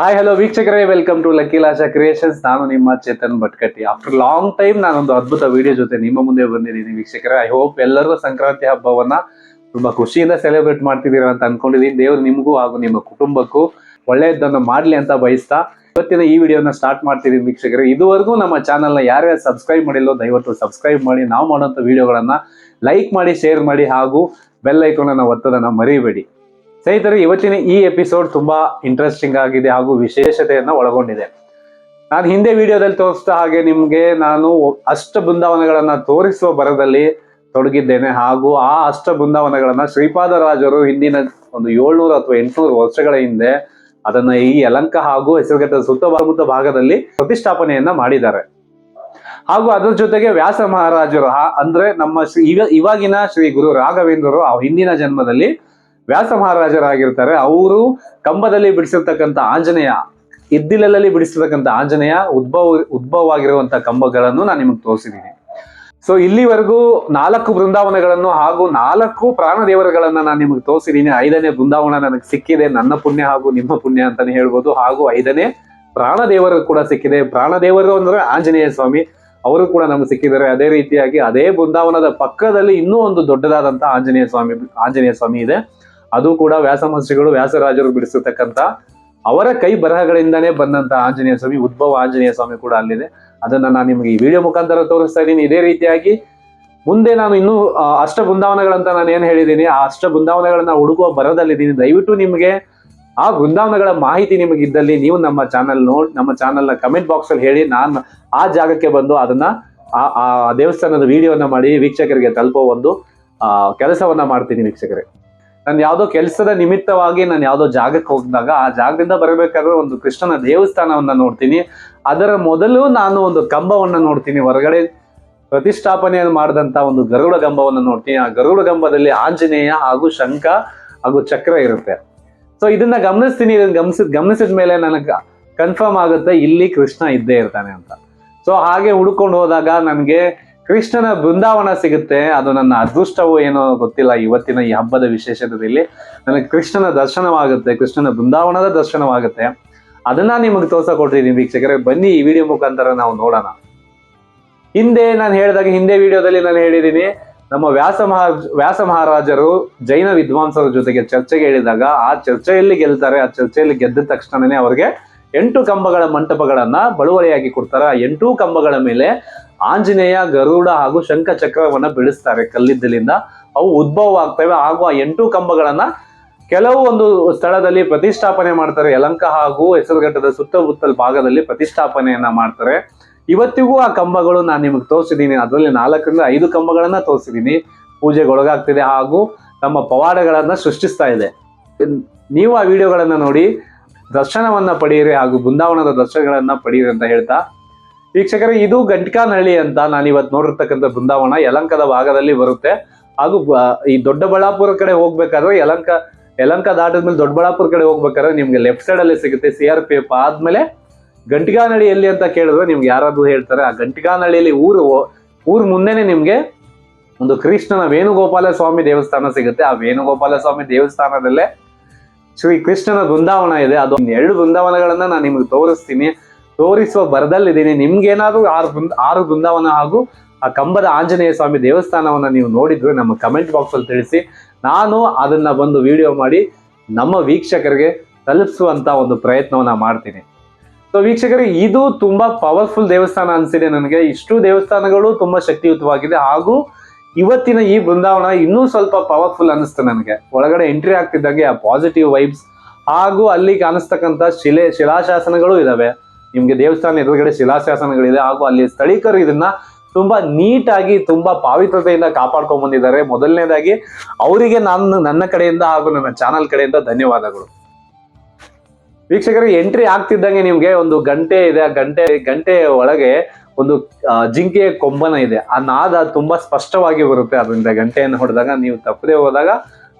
Hi hello ವೀಕ್ಷಕರೇ. Welcome to lucky Lasha creations ನಾನು ನಿಮ್ಮ Chetan Bhatkatti. After long time ನಾನೊಂದು ಅದ್ಭುತ ವಿಡಿಯೋ ಜೊತೆ ನಿಮ್ಮ ಮುಂದೆ ಬಂದಿದ್ದೀನಿ ವೀಕ್ಷಕರೇ. ಐ ಹೋಪ್ ಎಲ್ಲರೂ ಸಂಕ್ರಾಂತಿ ಹಬ್ಬವನ್ನ ತುಂಬಾ ಖುಷಿಯಿಂದ ಸೆಲೆಬ್ರೇಟ್ ಮಾಡ್ತಿದ್ದೀರಾ ಅಂತ ಅನ್ಕೊಂಡಿದ್ದೀನಿ. ದೇವ್ರು ನಿಮಗೂ ಹಾಗೂ ನಿಮ್ಮ ಕುಟುಂಬಕ್ಕೂ ಒಳ್ಳೆಯದನ್ನು ಮಾಡಲಿ ಅಂತ ಬಯಸ್ತಾ ಇವತ್ತಿನ ಈ ವಿಡಿಯೋನ ಸ್ಟಾರ್ಟ್ ಮಾಡ್ತಿದ್ದೀನಿ ವೀಕ್ಷಕರೇ. ಇದುವರೆಗೂ ನಮ್ಮ ಚಾನಲ್ನ ಯಾರ್ಯಾರು ಸಬ್ಸ್ಕ್ರೈಬ್ ಮಾಡಿಲ್ಲೋ ದಯವಿಟ್ಟು ಸಬ್ಸ್ಕ್ರೈಬ್ ಮಾಡಿ. ನಾವು ಮಾಡೋಂಥ ವಿಡಿಯೋಗಳನ್ನ ಲೈಕ್ ಮಾಡಿ ಶೇರ್ ಮಾಡಿ ಹಾಗೂ ಬೆಲ್ ಐಕೋನನ್ನು ಒತ್ತೋದನ್ನ ಮರಿಬೇಡಿ. ಸ್ನೇಹಿತರೆ, ಇವತ್ತಿನ ಈ ಎಪಿಸೋಡ್ ತುಂಬಾ ಇಂಟ್ರೆಸ್ಟಿಂಗ್ ಆಗಿದೆ ಹಾಗೂ ವಿಶೇಷತೆಯನ್ನ ಒಳಗೊಂಡಿದೆ. ನಾನು ಹಿಂದೆ ವಿಡಿಯೋದಲ್ಲಿ ತೋರಿಸಿದ ಹಾಗೆ ನಿಮ್ಗೆ ನಾನು ಅಷ್ಟ ಬೃಂದಾವನಗಳನ್ನ ತೋರಿಸುವ ಬರದಲ್ಲಿ ತೊಡಗಿದ್ದೇನೆ ಹಾಗೂ ಆ ಅಷ್ಟ ಬೃಂದಾವನಗಳನ್ನ ಶ್ರೀಪಾದರಾಜರು ಹಿಂದಿನ ಒಂದು ಏಳ್ನೂರು ಅಥವಾ ಎಂಟುನೂರು ವರ್ಷಗಳ ಹಿಂದೆ ಅದನ್ನ ಈ ಯಲಂಕ ಹಾಗೂ ಹೆಸರುಘಟ್ಟದ ಸುತ್ತಮುತ್ತ ಭಾಗದಲ್ಲಿ ಪ್ರತಿಷ್ಠಾಪನೆಯನ್ನ ಮಾಡಿದ್ದಾರೆ. ಹಾಗೂ ಅದರ ಜೊತೆಗೆ ವ್ಯಾಸ ಮಹಾರಾಜರು ಅಂದ್ರೆ ನಮ್ಮ ಶ್ರೀ, ಇವ- ಇವಾಗಿನ ಶ್ರೀ ಗುರು ರಾಘವೇಂದ್ರರು ಆ ಹಿಂದಿನ ಜನ್ಮದಲ್ಲಿ ವ್ಯಾಸ ಮಹಾರಾಜರಾಗಿರ್ತಾರೆ. ಅವರು ಕಂಬದಲ್ಲಿ ಬಿಡಿಸಿರ್ತಕ್ಕಂಥ ಆಂಜನೇಯ ಇದ್ದಿಲಲ್ಲಿ ಬಿಡಿಸಿರ್ತಕ್ಕಂಥ ಆಂಜನೇಯ ಉದ್ಭವ, ಉದ್ಭವವಾಗಿರುವಂಥ ಕಂಬಗಳನ್ನು ನಾನು ನಿಮಗೆ ತೋರಿಸಿದ್ದೀನಿ ಸೊ ಇಲ್ಲಿವರೆಗೂ ನಾಲ್ಕು ಬೃಂದಾವನಗಳನ್ನು ಹಾಗೂ ನಾಲ್ಕು ಪ್ರಾಣ ದೇವರುಗಳನ್ನ ನಾನು ನಿಮಗೆ ತೋರಿಸಿದ್ದೀನಿ ಐದನೇ ಬೃಂದಾವನ ನನಗೆ ಸಿಕ್ಕಿದೆ, ನನ್ನ ಪುಣ್ಯ ಹಾಗೂ ನಿಮ್ಮ ಪುಣ್ಯ ಅಂತಾನೆ ಹೇಳ್ಬೋದು. ಹಾಗೂ ಐದನೇ ಪ್ರಾಣ ದೇವರು ಕೂಡ ಸಿಕ್ಕಿದೆ. ಪ್ರಾಣ ದೇವರು ಅಂದ್ರೆ ಆಂಜನೇಯ ಸ್ವಾಮಿ, ಅವರು ಕೂಡ ನಮ್ಗೆ ಸಿಕ್ಕಿದ್ದಾರೆ. ಅದೇ ರೀತಿಯಾಗಿ ಅದೇ ಬೃಂದಾವನದ ಪಕ್ಕದಲ್ಲಿ ಇನ್ನೂ ಒಂದು ದೊಡ್ಡದಾದಂತಹ ಆಂಜನೇಯ ಸ್ವಾಮಿ ಆಂಜನೇಯ ಸ್ವಾಮಿ ಇದೆ. ಅದು ಕೂಡ ವ್ಯಾಸ ವ್ಯಾಸರಾಜರು ಬಿಡಿಸಿರ್ತಕ್ಕಂತ ಅವರ ಕೈ ಬರಹಗಳಿಂದನೇ ಬಂದಂತ ಆಂಜನೇಯ ಸ್ವಾಮಿ, ಉದ್ಭವ ಆಂಜನೇಯ ಸ್ವಾಮಿ ಕೂಡ ಅಲ್ಲಿದೆ. ಅದನ್ನ ನಾನು ನಿಮಗೆ ಈ ವಿಡಿಯೋ ಮುಖಾಂತರ ತೋರಿಸ್ತಾ ಇದ್ದೀನಿ. ಇದೇ ರೀತಿಯಾಗಿ ಮುಂದೆ ನಾನು ಇನ್ನೂ ಅಷ್ಟ ಬೃಂದಾವನಗಳಂತ ನಾನು ಏನ್ ಹೇಳಿದ್ದೀನಿ, ಆ ಅಷ್ಟ ಬೃಂದಾವನಗಳನ್ನ ಹುಡುಕುವ ಬರದಲ್ಲಿದ್ದೀನಿ ದಯವಿಟ್ಟು ನಿಮಗೆ ಆ ಬೃಂದಾವನಗಳ ಮಾಹಿತಿ ನಿಮಗೆ ಇದ್ದಲ್ಲಿ ನೀವು ನಮ್ಮ ಚಾನಲ್ ನೋಡಿ, ನಮ್ಮ ಚಾನಲ್ನ ಕಮೆಂಟ್ ಬಾಕ್ಸ್ ಅಲ್ಲಿ ಹೇಳಿ ನಾನು ಆ ಜಾಗಕ್ಕೆ ಬಂದು ಅದನ್ನ, ಆ ದೇವಸ್ಥಾನದ ವಿಡಿಯೋನ ಮಾಡಿ ವೀಕ್ಷಕರಿಗೆ ತಲುಪೋ ಒಂದು ಕೆಲಸವನ್ನ ಮಾಡ್ತೀನಿ ವೀಕ್ಷಕರೇ. ನಾನು ಯಾವುದೋ ಕೆಲಸದ ನಿಮಿತ್ತವಾಗಿ ನಾನು ಯಾವುದೋ ಜಾಗಕ್ಕೆ ಹೋಗಿದಾಗ ಆ ಜಾಗದಿಂದ ಬರಬೇಕಾದ್ರೆ ಒಂದು ಕೃಷ್ಣನ ದೇವಸ್ಥಾನವನ್ನ ನೋಡ್ತೀನಿ. ಅದರ ಮೊದಲು ನಾನು ಒಂದು ಕಂಬವನ್ನ ನೋಡ್ತೀನಿ. ಹೊರಗಡೆ ಪ್ರತಿಷ್ಠಾಪನೆಯನ್ನು ಮಾಡಿದಂತ ಒಂದು ಗರುಡ ಗಂಬವನ್ನು ನೋಡ್ತೀನಿ. ಆ ಗರುಡ ಗಂಬದಲ್ಲಿ ಆಂಜನೇಯ ಹಾಗೂ ಶಂಖ ಹಾಗೂ ಚಕ್ರ ಇರುತ್ತೆ. ಸೊ ಇದನ್ನ ಗಮನಿಸ್ತೀನಿ. ಇದನ್ನ ಗಮನಿಸಿದ ಗಮನಿಸಿದ ಮೇಲೆ ನನಗೆ ಕನ್ಫರ್ಮ್ ಆಗುತ್ತೆ, ಇಲ್ಲಿ ಕೃಷ್ಣ ಇದ್ದೇ ಇರ್ತಾನೆ ಅಂತ. ಸೊ ಹಾಗೆ ಹುಡ್ಕೊಂಡು ಹೋದಾಗ ನನಗೆ ಕೃಷ್ಣನ ಬೃಂದಾವನ ಸಿಗುತ್ತೆ. ಅದು ನನ್ನ ಅದೃಷ್ಟವೋ ಏನೋ ಗೊತ್ತಿಲ್ಲ. ಇವತ್ತಿನ ಈ ಹಬ್ಬದ ವಿಶೇಷತೆಯಲ್ಲಿ ನನಗೆ ಕೃಷ್ಣನ ದರ್ಶನವಾಗುತ್ತೆ. ಕೃಷ್ಣನ ಬೃಂದಾವನದ ದರ್ಶನವಾಗುತ್ತೆ. ಅದನ್ನ ನಿಮಗೆ ಕೊಡ್ತೀನಿ ವೀಕ್ಷಕರೇ. ಬನ್ನಿ ಈ ವಿಡಿಯೋ ಮುಖಾಂತರ ನಾವು ನೋಡೋಣ. ಹಿಂದೆ ನಾನು ಹೇಳಿದಾಗ ಹಿಂದೆ ವಿಡಿಯೋದಲ್ಲಿ ನಾನು ಹೇಳಿದ್ದೀನಿ. ನಮ್ಮ ವ್ಯಾಸ ಮಹಾ, ವ್ಯಾಸ ಮಹಾರಾಜರು, ಜೈನ ವಿದ್ವಾಂಸರ ಜೊತೆಗೆ ಚರ್ಚೆಗೆ ಹೇಳಿದಾಗ ಆ ಚರ್ಚೆಯಲ್ಲಿ ಗೆಲ್ತಾರೆ. ಆ ಚರ್ಚೆಯಲ್ಲಿ ಗೆದ್ದ ತಕ್ಷಣನೇ ಅವರಿಗೆ ಎಂಟು ಕಂಬಗಳ ಮಂಟಪಗಳನ್ನ ಬಳುವಳಿಯಾಗಿ ಕೊಡ್ತಾರೆ. ಆ ಎಂಟು ಕಂಬಗಳ ಮೇಲೆ ಆಂಜನೇಯ, ಗರುಡ ಹಾಗೂ ಶಂಖ ಚಕ್ರವನ್ನ ಬೆಳೆಸ್ತಾರೆ ಕಲ್ಲಿದ್ದಲಿಂದ. ಅವು ಉದ್ಭವ ಆಗ್ತವೆ. ಹಾಗೂ ಆ ಎಂಟು ಕಂಬಗಳನ್ನ ಕೆಲವು ಒಂದು ಸ್ಥಳದಲ್ಲಿ ಪ್ರತಿಷ್ಠಾಪನೆ ಮಾಡ್ತಾರೆ. ಯಲಂಕ ಹಾಗೂ ಹೆಸರುಘಟ್ಟದ ಸುತ್ತಮುತ್ತಲ ಭಾಗದಲ್ಲಿ ಪ್ರತಿಷ್ಠಾಪನೆಯನ್ನ ಮಾಡ್ತಾರೆ. ಇವತ್ತಿಗೂ ಆ ಕಂಬಗಳು ನಾನು ನಿಮಗೆ ತೋರಿಸಿದ್ದೀನಿ ಅದರಲ್ಲಿ ನಾಲ್ಕರಿಂದ ಐದು ಕಂಬಗಳನ್ನ ತೋರಿಸಿದ್ದೀನಿ ಪೂಜೆಗೆ ಒಳಗಾಗ್ತಿದೆ ಹಾಗೂ ನಮ್ಮ ಪವಾಡಗಳನ್ನ ಸೃಷ್ಟಿಸ್ತಾ ಇದೆ. ನೀವು ಆ ವಿಡಿಯೋಗಳನ್ನ ನೋಡಿ, ದರ್ಶನವನ್ನ ಪಡೆಯಿರಿ ಹಾಗೂ ಬೃಂದಾವನದ ದರ್ಶನಗಳನ್ನ ಪಡೆಯಿರಿ ಅಂತ ಹೇಳ್ತಾ ವೀಕ್ಷಕರೇ, ಇದು ಗಂಟಿಕಾನಹಳ್ಳಿ ಅಂತ ನಾನು ಇವತ್ತು ನೋಡಿರ್ತಕ್ಕಂಥ ಬೃಂದಾವನ, ಯಲಂಕದ ಭಾಗದಲ್ಲಿ ಬರುತ್ತೆ. ಹಾಗೂ ಈ ದೊಡ್ಡಬಳ್ಳಾಪುರ ಕಡೆ ಹೋಗ್ಬೇಕಾದ್ರೆ ಯಲಂಕ ಯಲಂಕ ಮೇಲೆ ದೊಡ್ಡಬಳ್ಳಾಪುರ ಕಡೆ ಹೋಗ್ಬೇಕಾದ್ರೆ ನಿಮ್ಗೆ ಲೆಫ್ಟ್ ಸೈಡ್ ಅಲ್ಲಿ ಸಿಗುತ್ತೆ ಸಿ ಆರ್ ಪಿ ಎಫ್ ಆದ್ಮೇಲೆ ಎಲ್ಲಿ ಅಂತ ಕೇಳಿದ್ರೆ ನಿಮ್ಗೆ ಯಾರಾದ್ರೂ ಹೇಳ್ತಾರೆ, ಆ ಗಂಟಿಗಾನಹಳ್ಳಿಯಲ್ಲಿ ಊರು, ಊರ್ ಮುಂದೆನೆ ನಿಮ್ಗೆ ಒಂದು ಕೃಷ್ಣನ ವೇಣುಗೋಪಾಲ ಸ್ವಾಮಿ ದೇವಸ್ಥಾನ ಸಿಗುತ್ತೆ. ಆ ವೇಣುಗೋಪಾಲ ಸ್ವಾಮಿ ದೇವಸ್ಥಾನದಲ್ಲೇ ಶ್ರೀ ಕೃಷ್ಣನ ಬೃಂದಾವನ ಇದೆ. ಅದು, ಎರಡು ಬೃಂದಾವನಗಳನ್ನ ನಾನು ನಿಮ್ಗೆ ತೋರಿಸ್ತೀನಿ. ತೋರಿಸುವ ಬರದಲ್ಲಿದ್ದೀನಿ ನಿಮ್ಗೇನಾದ್ರೂ ಆರು ಬೃಂದ, ಆರು ಬೃಂದಾವನ ಹಾಗೂ ಆ ಕಂಬದ ಆಂಜನೇಯ ಸ್ವಾಮಿ ದೇವಸ್ಥಾನವನ್ನ ನೀವು ನೋಡಿದ್ರೆ ನಮ್ಮ ಕಮೆಂಟ್ ಬಾಕ್ಸ್ ಅಲ್ಲಿ ತಿಳಿಸಿ. ನಾನು ಅದನ್ನ ಬಂದು ವಿಡಿಯೋ ಮಾಡಿ ನಮ್ಮ ವೀಕ್ಷಕರಿಗೆ ತಲುಪಿಸುವಂತ ಒಂದು ಪ್ರಯತ್ನವನ್ನ ಮಾಡ್ತೀನಿ. ಸೊ ವೀಕ್ಷಕರಿಗೆ ಇದು ತುಂಬಾ ಪವರ್ಫುಲ್ ದೇವಸ್ಥಾನ ಅನ್ಸಿದೆ ನನಗೆ. ಇಷ್ಟು ದೇವಸ್ಥಾನಗಳು ತುಂಬಾ ಶಕ್ತಿಯುತವಾಗಿದೆ ಹಾಗೂ ಇವತ್ತಿನ ಈ ಬೃಂದಾವನ ಇನ್ನೂ ಸ್ವಲ್ಪ ಪವರ್ಫುಲ್ ಅನಿಸ್ತು ನನಗೆ. ಒಳಗಡೆ ಎಂಟ್ರಿ ಆಗ್ತಿದ್ದಂಗೆ ಆ ಪಾಸಿಟಿವ್ ವೈಬ್ಸ್ ಹಾಗೂ ಅಲ್ಲಿ ಕಾಣಿಸ್ತಕ್ಕಂಥ ಶಿಲೆ, ಶಿಲಾಶಾಸನಗಳು ಇದಾವೆ. ನಿಮ್ಗೆ ದೇವಸ್ಥಾನ ಎದುರುಗಡೆ ಶಿಲಾಶಾಸನಗಳಿದೆ ಹಾಗೂ ಅಲ್ಲಿ ಸ್ಥಳೀಕರು ಇದನ್ನ ತುಂಬಾ ನೀಟಾಗಿ, ತುಂಬಾ ಪಾವಿತ್ರತೆಯಿಂದ ಕಾಪಾಡ್ಕೊಂಡ್ ಬಂದಿದ್ದಾರೆ. ಮೊದಲನೇದಾಗಿ ಅವರಿಗೆ ನಾನು ನನ್ನ ಕಡೆಯಿಂದ ಹಾಗೂ ನನ್ನ ಚಾನಲ್ ಕಡೆಯಿಂದ ಧನ್ಯವಾದಗಳು. ವೀಕ್ಷಕರು, ಎಂಟ್ರಿ ಆಗ್ತಿದ್ದಂಗೆ ನಿಮ್ಗೆ ಒಂದು ಗಂಟೆ ಇದೆ. ಆ ಗಂಟೆ ಗಂಟೆ ಒಳಗೆ ಒಂದು ಜಿಂಕೆಯ ಕೊಂಬನ ಇದೆ. ಆ ನಾದ ತುಂಬಾ ಸ್ಪಷ್ಟವಾಗಿ ಬರುತ್ತೆ. ಅದರಿಂದ ಗಂಟೆಯನ್ನು ಹೊಡೆದಾಗ ನೀವು ತಪ್ಪದೆ ಹೋದಾಗ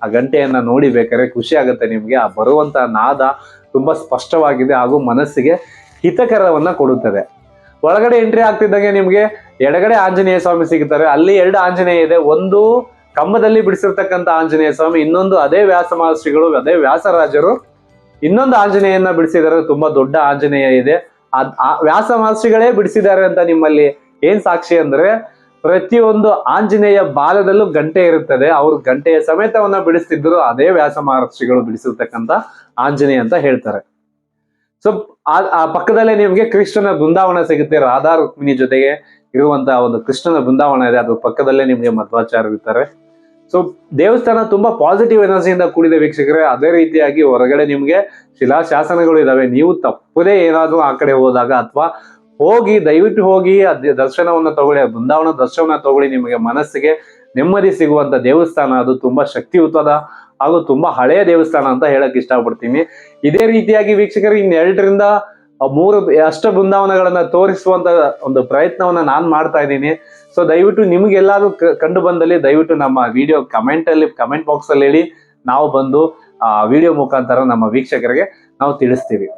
ಆ ಗಂಟೆಯನ್ನ ನೋಡಿ ಬೇಕಾದ್ರೆ ಖುಷಿ ಆಗುತ್ತೆ ನಿಮ್ಗೆ. ಆ ಬರುವಂತ ನಾದ ತುಂಬಾ ಸ್ಪಷ್ಟವಾಗಿದೆ ಹಾಗೂ ಮನಸ್ಸಿಗೆ ಹಿತಕರವನ್ನ ಕೊಡುತ್ತದೆ. ಒಳಗಡೆ ಎಂಟ್ರಿ ಆಗ್ತಿದ್ದಂಗೆ ನಿಮ್ಗೆ ಎಡಗಡೆ ಆಂಜನೇಯ ಸ್ವಾಮಿ ಸಿಗುತ್ತಾರೆ ಅಲ್ಲಿ ಎರಡು ಆಂಜನೇಯ ಇದೆ. ಒಂದು ಕಂಬದಲ್ಲಿ ಬಿಡಿಸಿರ್ತಕ್ಕಂಥ ಆಂಜನೇಯ ಸ್ವಾಮಿ, ಇನ್ನೊಂದು ಅದೇ ವ್ಯಾಸ ಮಹರ್ಷಿಗಳು, ಅದೇ ವ್ಯಾಸರಾಜರು ಇನ್ನೊಂದು ಆಂಜನೇಯನ್ನ ಬಿಡಿಸಿದ್ದಾರೆ. ತುಂಬಾ ದೊಡ್ಡ ಆಂಜನೇಯ ಇದೆ. ಅದ್ ಆ ವ್ಯಾಸ ಮಹರ್ಷಿಗಳೇ ಬಿಡಿಸಿದ್ದಾರೆ ಅಂತ ನಿಮ್ಮಲ್ಲಿ ಏನ್ ಸಾಕ್ಷಿ ಅಂದ್ರೆ, ಪ್ರತಿಯೊಂದು ಆಂಜನೇಯ ಬಾಲದಲ್ಲೂ ಗಂಟೆ ಇರುತ್ತದೆ. ಅವರು ಗಂಟೆಯ ಸಮೇತವನ್ನ ಬಿಡಿಸ್ತಿದ್ರು. ಅದೇ ವ್ಯಾಸ ಮಹರ್ಷಿಗಳು ಬಿಡಿಸಿರ್ತಕ್ಕಂಥ ಆಂಜನೇಯ ಅಂತ ಹೇಳ್ತಾರೆ. ಸೊ ಆ ಪಕ್ಕದಲ್ಲೇ ನಿಮ್ಗೆ ಕೃಷ್ಣನ ಬೃಂದಾವನ ಸಿಗುತ್ತೆ, ರಾಧಾ ರುಕ್ಮಿಣಿ ಜೊತೆಗೆ ಇರುವಂತಹ ಒಂದು ಕೃಷ್ಣನ ಬೃಂದಾವನ ಇದೆ ಅದ್ರ ಪಕ್ಕದಲ್ಲೇ ನಿಮ್ಗೆ ಮಧ್ವಾಚಾರ್ಯ ಇರ್ತಾರೆ. ಸೊ ದೇವಸ್ಥಾನ ತುಂಬಾ ಪಾಸಿಟಿವ್ ಎನರ್ಜಿಯಿಂದ ಕೂಡಿದೆ ವೀಕ್ಷಕರೇ. ಅದೇ ರೀತಿಯಾಗಿ ಹೊರಗಡೆ ನಿಮ್ಗೆ ಶಿಲಾಶಾಸನಗಳು ಇದಾವೆ. ನೀವು ತಪ್ಪದೇ ಏನಾದ್ರೂ ಆ ಕಡೆ ಹೋದಾಗ ಅಥವಾ ಹೋಗಿ, ದಯವಿಟ್ಟು ಹೋಗಿ ದರ್ಶನವನ್ನ ತಗೊಳ್ಳಿ ಬೃಂದಾವನ ದರ್ಶನ ತಗೊಳ್ಳಿ, ನಿಮಗೆ ಮನಸ್ಸಿಗೆ ನೆಮ್ಮದಿ ಸಿಗುವಂತ ದೇವಸ್ಥಾನ. ಅದು ತುಂಬಾ ಶಕ್ತಿಯುತದ ಹಾಗೂ ತುಂಬಾ ಹಳೆಯ ದೇವಸ್ಥಾನ ಅಂತ ಹೇಳಕ್ ಇಷ್ಟಪಡ್ತೀನಿ. ಇದೇ ರೀತಿಯಾಗಿ ವೀಕ್ಷಕರು, ಇನ್ನೆರಡರಿಂದ ಮೂರು ಅಷ್ಟ ಬೃಂದಾವನಗಳನ್ನ ತೋರಿಸುವಂತ ಒಂದು ಪ್ರಯತ್ನವನ್ನ ನಾನು ಮಾಡ್ತಾ ಇದ್ದೀನಿ. ಸೊ ದಯವಿಟ್ಟು ನಿಮ್ಗೆಲ್ಲಾದ್ರೂ ಕಂಡು ಬಂದಲ್ಲಿ ದಯವಿಟ್ಟು ನಮ್ಮ ವಿಡಿಯೋ ಕಮೆಂಟ್ ಅಲ್ಲಿ ಕಮೆಂಟ್ ಬಾಕ್ಸ್ ಅಲ್ಲಿ ಹೇಳಿ ನಾವು ಬಂದು ಆ ವಿಡಿಯೋ ಮುಖಾಂತರ ನಮ್ಮ ವೀಕ್ಷಕರಿಗೆ ನಾವು ತಿಳಿಸ್ತೀವಿ.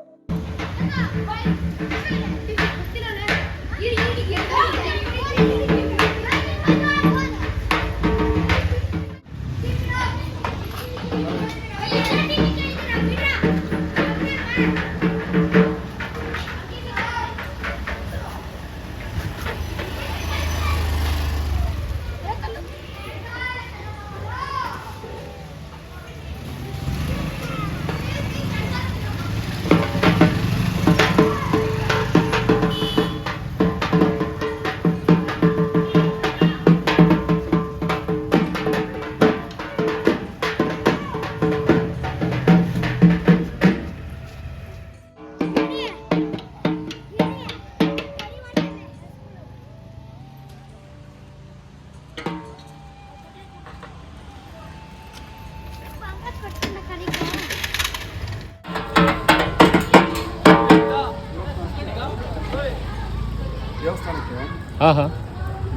ಹಾ ಹಾಂ.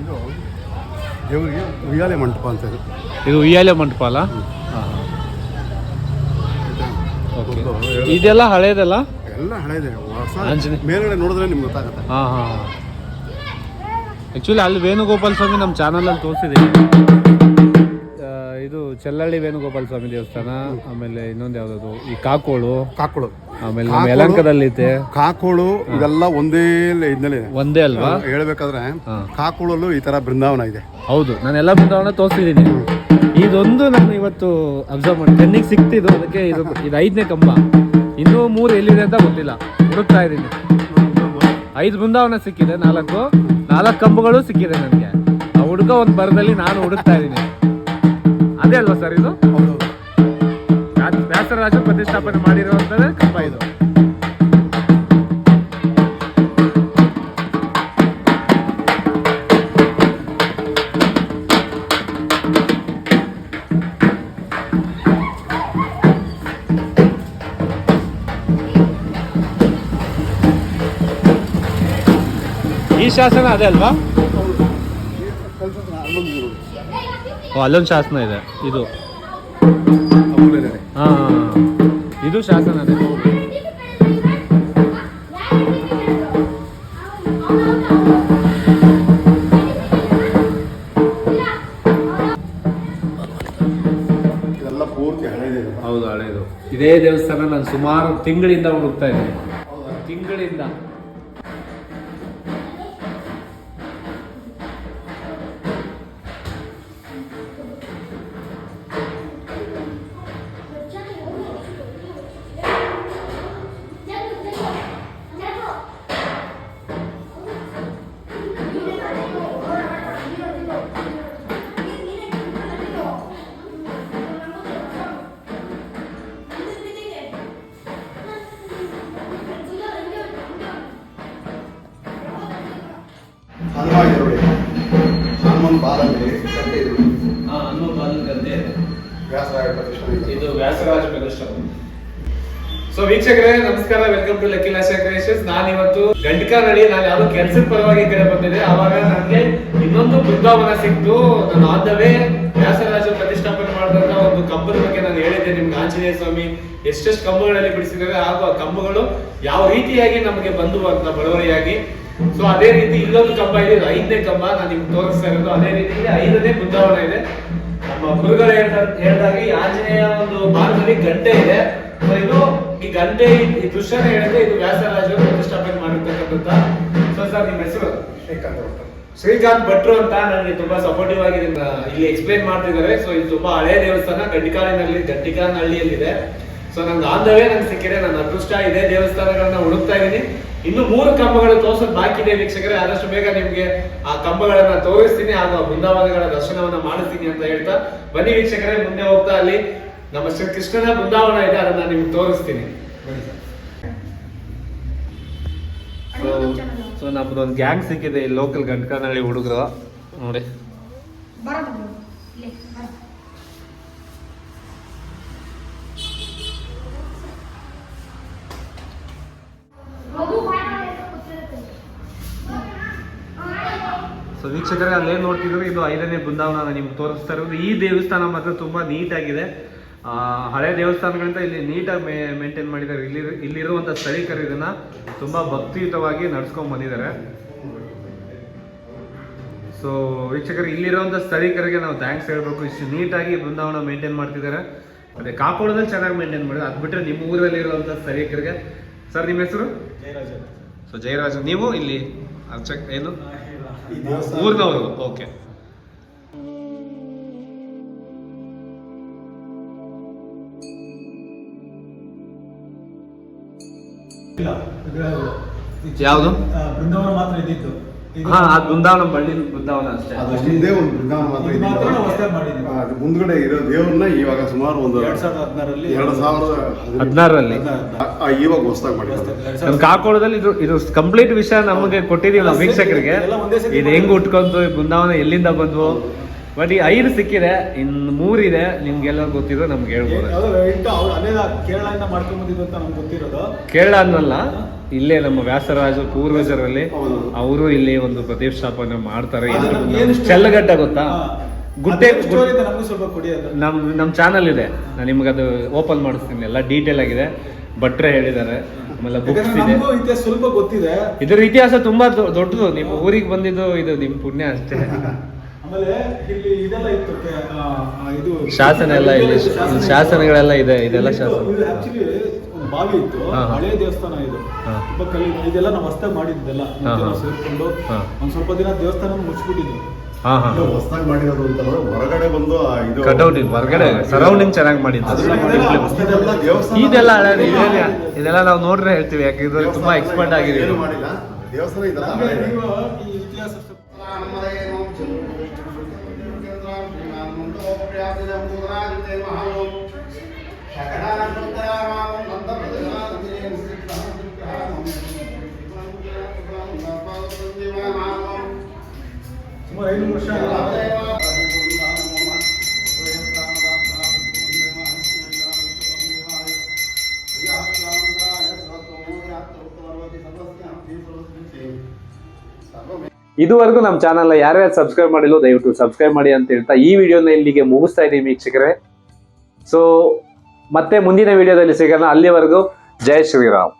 ಇದು ದೇವರಿಗೆ ಉಯ್ಯಾಲೆ ಮಂಟಪ ಅಂತ ಇದು. ಇದು ಉಯ್ಯಾಲೆ ಮಂಟಪ ಅಲ್ಲ ಇದೆಲ್ಲ ಹಳೇದಲ್ಲ? ಎಲ್ಲ ಹಳೇದೆ. ಹೊಸ. ಮೇಲ್ಗಡೆ ನೋಡಿದ್ರೆ ನಿಮ್ಗೆ ಗೊತ್ತಾಗುತ್ತೆ. ಹಾಂ ಹಾಂ ಅಲ್ಲಿ ವೇಣುಗೋಪಾಲ ಸ್ವಾಮಿ ನಮ್ಮ ಚಾನಲ್ ಅಲ್ಲಿ ತೋರಿಸಿದೀವಿ ಇದು ಚೆಲ್ಲಳ್ಳಿ ವೇಣುಗೋಪಾಲ ಸ್ವಾಮಿ ದೇವಸ್ಥಾನ ಆಮೇಲೆ ಇನ್ನೊಂದು ಯಾವ್ದದು? ಈ ಕಾಕೋಳು. ಕಾಕೋಳು. ಆಮೇಲೆ ನಮ್ಮ ಯಲಂಕದಲ್ಲಿ ಐತೆ. ಕಾಕೋಳು ಇದೆಲ್ಲ ಒಂದೇ ಇದ್ನಲ್ಲಿ ಒಂದೇ ಅಲ್ವಾ? ಹೇಳ್ಬೇಕಾದ್ರೆ. ಕಾಕೋಳಲ್ಲೂ ಈ ತರ ಬೃಂದಾವನ ಇದೆ. ಹೌದು ನಾನು ಎಲ್ಲ ಬೃಂದಾವನ ತೋರಿಸಿದ್ದೀನಿ. ಇದೊಂದು ನಾನು ಇವತ್ತು ಅಬ್ಸರ್ವ್ ಮಾಡಿ ಕಣ್ಣಿಗೆ ಸಿಕ್ತಿದ್ದು ಅದಕ್ಕೆ ಇದು ಇದು ಐದನೇ ಕಂಬ. ಇನ್ನೂ ಮೂರು ಎಲ್ಲಿದೆ ಅಂತ ಗೊತ್ತಿಲ್ಲ. ಹುಡುಕ್ತಾ ಇದ್ದೀನಿ. ಐದು ಬೃಂದಾವನ ಸಿಕ್ಕಿದೆ ನಾಲ್ಕು. ನಾಲ್ಕು ಕಂಬಗಳು ಸಿಕ್ಕಿದೆ ನನಗೆ. ಆ ಹುಡುಗ ಒಂದು ಬರದಲ್ಲಿ ನಾನು ಹುಡುಕ್ತಾ ಇದ್ದೀನಿ. ಅದೇ ಅಲ್ವಾ ಸರ್ ಇದು? ವ್ಯಾಸರಾಜ ಪ್ರತಿಷ್ಠಾಪನೆ ಮಾಡಿರುವಂತದ್ದೇ ಕಂಬ ಇದು. ಈ ಶಾಸನ ಅದೇ ಅಲ್ವಾ? ಅಲ್ಲೊಂದು ಶಾಸನ ಇದೆ. ಇದು. ಹಾ ಇದು ಶಾಸನನೇ ಹಳೆಯದೇ ಹೌದು ಹಳೇದು. ಇದೇ ದೇವಸ್ಥಾನ ನಾನು ಸುಮಾರು ತಿಂಗಳಿಂದ ಹುಡುಕ್ತಾ ಇದ್ದೀನಿ. ಹನುಮನ್ ಬಾಲಲ್ಲಿ ಗಂಟೆ ಇದೆ. ವ್ಯಾಸರಾಯ ಪ್ರತಿಷ್ಠಾನ ಇದೆ. ಇದು ವ್ಯಾಸರಾಜ ಸೊ ವೀಕ್ಷಕರೇ ನಮಸ್ಕಾರ. Welcome to lucky Lasha creations ನಾನು ಇವತ್ತು ಗಂಟಕನಹಳ್ಳಿ ನಾನು ಯಾವ್ದೋ ಕೆಲ್ಸದ ಪರವಾಗಿ ಈ ಕಡೆ ಬಂದಿದ್ದೆ. ಅವಾಗ ನನಗೆ ಇನ್ನೊಂದು ಬೃಂದಾವನ ಸಿಕ್ತು. ನಾನು ಆದವೇ ವ್ಯಾಸರಾಜ ಪ್ರತಿಷ್ಠಾಪನೆ ಮಾಡಿದಂತ ಒಂದು ಕಂಬದ ಬಗ್ಗೆ ನಾನು ಹೇಳಿದ್ದೆ. ನಿಮ್ಗೆ ಆಂಜನೇಯ ಸ್ವಾಮಿ ಎಷ್ಟೆಷ್ಟು ಕಂಬಗಳಲ್ಲಿ ಬಿಡಿಸಿದ್ದಾರೆ. ಹಾಗೂ ಆ ಕಂಬಗಳು ಯಾವ ರೀತಿಯಾಗಿ ನಮಗೆ ಬಂದು ಅಂತ ಬಳುವಳಿಯಾಗಿ ಸೊ ಅದೇ ರೀತಿ ಇಲ್ಲೊಂದು ಕಂಬ ಇದೆ. ಐದನೇ ಕಂಬ. ನಾನು ನಿಮ್ಗೆ ತೋರಿಸ್ತಾ ಇರೋದು. ಅದೇ ರೀತಿ ಐದನೇ ಬೃಂದಾವನ ಇದೆ. ನಮ್ಮ ಗುರುಗಳು ಹೇಳ್ದಾಗೆ ಈ ಆಂಜನೇಯ ಒಂದು ಭಾಗದಲ್ಲಿ ಗಂಟೆ ಇದೆ. ಸೊ ಇದು ಈ ಗಂಟೆ ಈ- ದೃಶ್ಯನ ಹೇಳಿದ್ರೆ ಇದು ವ್ಯಾಸರಾಜರು ಪ್ರತಿಷ್ಠಾಪನೆ ಮಾಡಿರ್ತಕ್ಕಂಥ ಸೊ ಸರ್ ನಿಮ್ಮ ಹೆಸರು? ಶ್ರೀಕಾಂತ್ ಭಟ್ರು ಅಂತ ನನಗೆ ತುಂಬಾ ಸಪೋರ್ಟಿವ್ ಆಗಿ ಇಲ್ಲಿ ಎಕ್ಸ್ಪ್ಲೈನ್ ಮಾಡ್ತಿದ್ದಾರೆ. ಸೊ ಇದು ತುಂಬಾ ಹಳೆ ದೇವಸ್ಥಾನ. ಗಂಟಿಕಾಲಿನಲ್ಲಿ ಗಂಟಿಕಾನಹಳ್ಳಿಯಲ್ಲಿದೆ ಸೊ ನಂಗೆ ಆಂಧವೇ ನಂಗೆ ಸಿಕ್ಕಿದೆ, ನನ್ನ ಅದೃಷ್ಟ ಇದೆ, ದೇವಸ್ಥಾನಗಳನ್ನ ಹುಡುಕ್ತಾ ಇದ್ದೀನಿ ಇನ್ನು ಮೂರು ಕಂಬಗಳು ತೋರಿಸೋದು ಬಾಕಿ ಇದೆ ವೀಕ್ಷಕರೇ, ಆದಷ್ಟು ಬೇಗ ನಿಮಗೆ ಆ ಕಂಬಗಳನ್ನ ತೋರಿಸ್ತೀನಿ, ಹಾಗೂ ಬೃಂದಾವನಗಳ ದರ್ಶನವನ್ನ ಮಾಡಿಸ್ತೀನಿ ಅಂತ ಹೇಳ್ತಾ ಬನ್ನಿ ವೀಕ್ಷಕರೇ, ಮುಂದೆ ಹೋಗ್ತಾ ಅಲ್ಲಿ ನಮ್ಮ ಶ್ರೀ ಕೃಷ್ಣನ ಬೃಂದಾವನ ಇದೆ, ಅದನ್ನ ನಿಮ್ಗೆ ತೋರಿಸ್ತೀನಿ. ಸೊ ನಮ್ದೊಂದು ಗ್ಯಾಂಗ್ ಸಿಕ್ಕಿದೆ ಇಲ್ಲಿ ಲೋಕಲ್ ಗಂಟ್ಕನಹಳ್ಳಿ ಹುಡುಗರು. ನೋಡಿ. ಸೊ ವೀಕ್ಷಕರೇ ಅಲ್ಲೇನು ನೋಡ್ತಿದ್ರೆ ಇದು ಐದನೇ ಬೃಂದಾವನ ನಿಮ್ಗೆ ತೋರಿಸ್ತಾ ಇರೋದು. ಈ ದೇವಸ್ಥಾನ ಮಾತ್ರ ತುಂಬ ನೀಟಾಗಿದೆ. ಹಳೆ ದೇವಸ್ಥಾನಗಳಿಂದ ಇಲ್ಲಿ ನೀಟಾಗಿ ಮೇ ಮೇಂಟೈನ್ ಮಾಡಿದ್ದಾರೆ. ಇಲ್ಲಿ ಇಲ್ಲಿರುವಂಥ ಸ್ಥಳೀಕರು ಇದನ್ನು ತುಂಬ ಭಕ್ತಿಯುತವಾಗಿ ನಡ್ಸ್ಕೊಂಡು ಬಂದಿದ್ದಾರೆ. ಸೊ ವೀಕ್ಷಕರು ಇಲ್ಲಿರುವಂಥ ಸ್ಥಳೀಕರಿಗೆ ನಾವು ಥ್ಯಾಂಕ್ಸ್ ಹೇಳಬೇಕು. ಇಷ್ಟು ನೀಟಾಗಿ ಬೃಂದಾವನ ಮೇಂಟೈನ್ ಮಾಡ್ತಿದ್ದಾರೆ. ಅದೇ ಕಾಪೋಳದಲ್ಲಿ ಚೆನ್ನಾಗಿ ಮೇಂಟೈನ್ ಮಾಡಿದ್ರು ಅದು ಬಿಟ್ಟರೆ ನಿಮ್ಮ ಊರಲ್ಲಿ ಇರುವಂಥ ಸ್ಥಳೀಕರಿಗೆ. ಸರ್ ನಿಮ್ಮ ಹೆಸರು? ಸೊ ಜಯರಾಜ ನೀವು ಇಲ್ಲಿ ಅರ್ಚಕ್ ಏನು? ಊರಿನವರು ಓಕೆ. ಯಾವುದು? ಬೃಂದಾವನ ಮಾತ್ರ ಇದ್ದಿದ್ದು. ಇದು- ಹಾ ಆ ಬೃಂದಾವನ ಬಳ್ಳಿ ಬೃಂದಾವನ ಅಷ್ಟೇ. ಅದು ಹಿಂದೆ ಒಂದು ಬೃಂದಾವನ ಮಾತ್ರ ಇದು ಮಾತ್ರ ಇದ್ದಿದ್ದು. ಹೊಸ್ದಾಗಿ ಮಾಡಿದ್ದೀವಿ. ಆ, ಅದು ಮುಂದ್ಗಡೆ ಇರೋ ದೇವ್ರನ್ನ ಇವಾಗ ಸುಮಾರು ಒಂದು ಎರಡ್ ಸಾವಿರದ ಹದಿನಾರಲ್ಲಿ ಎರಡು ಸಾವಿರದ ಹದಿನಾರರಲ್ಲಿ. ಆ, ಇವಾಗ ಹೊಸದಾಗಿ ಮಾಡಿದ್ದಾರೆ ಕಾಕೋಳದಲ್ಲಿ ಇದು ಇದು ಕಂಪ್ಲೀಟ್ ವಿಷಯ ನಮಗೆ ಕೊಟ್ಟಿದೀವಿ ನಾವು ವೀಕ್ಷಕರಿಗೆ. ಎಲ್ಲ ಒಂದೇ ಇದು ಹೆಂಗ್ ಉಟ್ಕೊಂತು ಈ ಬೃಂದಾವನ ಎಲ್ಲಿಂದ ಬಂದ್ವು? ಬಟ್ ಈ ಐದು ಸಿಕ್ಕಿದೆ ಇನ್ನು ಮೂರಿದೆ ನಿಮ್ಗೆಲ್ಲ ಗೊತ್ತಿರೋ ನಮ್ಗೆ ಹೇಳ್ಬೋದು. ಯಾವ್ದೋ ಎಂಟು ಅವ್ರು ಅಲ್ಲೇ ಕೇರಳದಿಂದ ಮಾಡ್ಕೊಂಡ್ ಬಂದಿದ್ದು ಅಂತ ನಮ್ಗೆ ಗೊತ್ತಿರೋದು. ಕೇರಳ ಅನ್ನಲ್ಲ. ಇಲ್ಲೇ ನಮ್ಮ ವ್ಯಾಸರಾಜ ಪೂರ್ವಜರಲ್ಲಿ ಅವರು ಇಲ್ಲಿ ಒಂದು ಪ್ರತಿಷ್ಠಾಪನೆ ಮಾಡ್ತಾರೆ. ಚೆಲ್ಲಗಟ್ಟ ಗೊತ್ತಾ. ಗುಡ್ಡೆ ನಮ್ ನಮ್ಮ ಚಾನಲ್ ಇದೆ. ನಾನು ನಿಮ್ಗೆ ಅದು ಓಪನ್ ಮಾಡಿಸ್ತೀನಿ. ಎಲ್ಲ ಡೀಟೇಲ್ ಆಗಿದೆ. ಭಟ್ರೆ ಹೇಳಿದ್ದಾರೆ. ಆಮೇಲೆ ಬುಕ್ಸ್ ಇದೆ. ಸ್ವಲ್ಪ ಗೊತ್ತಿದೆ. ಇದ್ರ ಇತಿಹಾಸ ತುಂಬಾ ದೊಡ್ಡದು. ನಿಮ್ಮ ಊರಿಗೆ ಬಂದಿದ್ದು ಇದು ನಿಮ್ ಪುಣ್ಯ ಅಷ್ಟೇ. ಆಮೇಲೆ ಇಲ್ಲಿ ಇದೆಲ್ಲ ಇತ್ತು ಆ, ಆ, ಇದು ಶಾಸನ ಎಲ್ಲ ಇಲ್ಲಿ ಶಾಸನಗಳೆಲ್ಲ ಇದೆ. ಇದೆಲ್ಲ ಶಾಸನ. ಬಾವಿ ಇತ್ತು. ಹಳೆ ದೇವಸ್ಥಾನ ಇದು. ತುಂಬ ಕಲ್ಲಿ ಇದೆಲ್ಲ ನಾವು ಹೊಸ್ತಾಗಿ ಮಾಡಿದ್ದೆಲ್ಲ ಹಾ. ಸೇರ್ಕೊಂಡು ಒಂದ್ ಸ್ವಲ್ಪ ದಿನ ದೇವಸ್ಥಾನ ಮುಚ್ಚಿಬಿಟ್ಟಿದ್ವಿ. ಹೊಸದಾಗಿ ಮಾಡಿರೋದು ಅಂತಂದ್ರೆ ಹೊರಗಡೆ ಬಂದು ಇದು ಕಟೌಟ್ ಹೊರಗಡೆ ಸರೌಂಡಿಂಗ್ ಚೆನ್ನಾಗಿ ಮಾಡಿದ್ದು. ಇದೆಲ್ಲ ಇದೆಲ್ಲ ಹಳೆ ಇದೆಲ್ಲ ಇದೆಲ್ಲ ನಾವು ನೋಡ್ರೆ ಹೇಳ್ತೀವಿ ಯಾಕಂದ್ರೆ ತುಂಬಾ ಎಕ್ಸ್ಪರ್ಟ್ ಆಗಿದೆ ಏನು ಮಾಡಿಲ್ಲ. ದೇವಸ್ಥಾನ ಇದೆಲ್ಲ ನಮ್ಗೆ ಹಳೆದೆ. ನೀವು ಇದುವರೆಗೂ ನಮ್ಮ ಚಾನೆಲ್ ಯಾರು ಯಾರು ಸಬ್ಸ್ಕ್ರೈಬ್ ಮಾಡಿಲ್ಲ ದಯವಿಟ್ಟು ಸಬ್ಸ್ಕ್ರೈಬ್ ಮಾಡಿ ಅಂತ ಹೇಳ್ತಾ ಈ ವಿಡಿಯೋನ ಇಲ್ಲಿಗೆ ಮುಗಿಸ್ತಾ ಇದ್ದೀನಿ ವೀಕ್ಷಕರೇ. ಸೊ ಮತ್ತೆ ಮುಂದಿನ ವಿಡಿಯೋದಲ್ಲಿ ಸಿಗೋಣ. ಅಲ್ಲಿವರೆಗೂ ಜೈ ಶ್ರೀರಾಮ್.